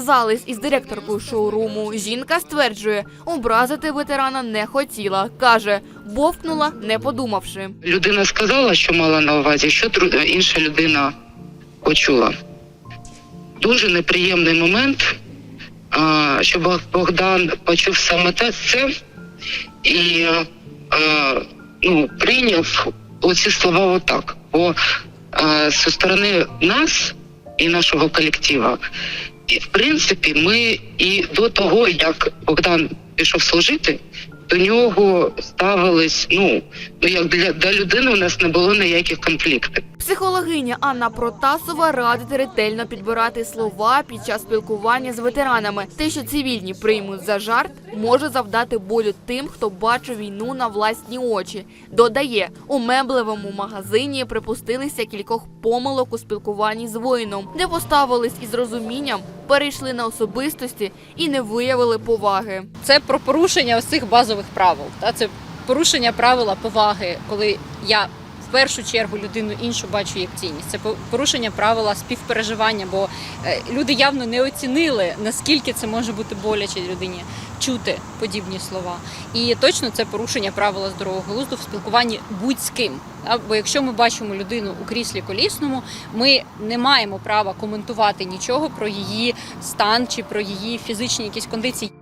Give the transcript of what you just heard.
Зв'язались із директоркою шоуруму. Жінка стверджує, образити ветерана не хотіла. Каже, бовкнула, не подумавши. Людина сказала, що мала на увазі, що інша людина почула. Дуже неприємний момент, що Богдан почув саме те це і ну, прийняв оці слова отак. Бо зі сторони нас і нашого колектива, і в принципі, ми і до того, як Богдан пішов служити, до нього ставились, ну, ну як для, для людини у нас не було ніяких конфліктів. Психологиня Анна Протасова радить ретельно підбирати слова під час спілкування з ветеранами. Те, що цивільні приймуть за жарт, може завдати болю тим, хто бачив війну на власні очі. Додає, у меблевому магазині припустилися кількох помилок у спілкуванні з воїном, де поставились із розумінням, перейшли на особистості і не виявили поваги. це про порушення ось цих базових правил. Та це порушення правила поваги, коли я першу чергу людину іншу бачу як цінність. Це по- порушення правила співпереживання, бо е, люди явно не оцінили наскільки це може бути боляче людині чути подібні слова. І точно це порушення правила здорового глузду в спілкуванні будь з ким. Бо якщо ми бачимо людину у кріслі колісному, ми не маємо права коментувати нічого про її стан чи про її фізичні якісь кондиції.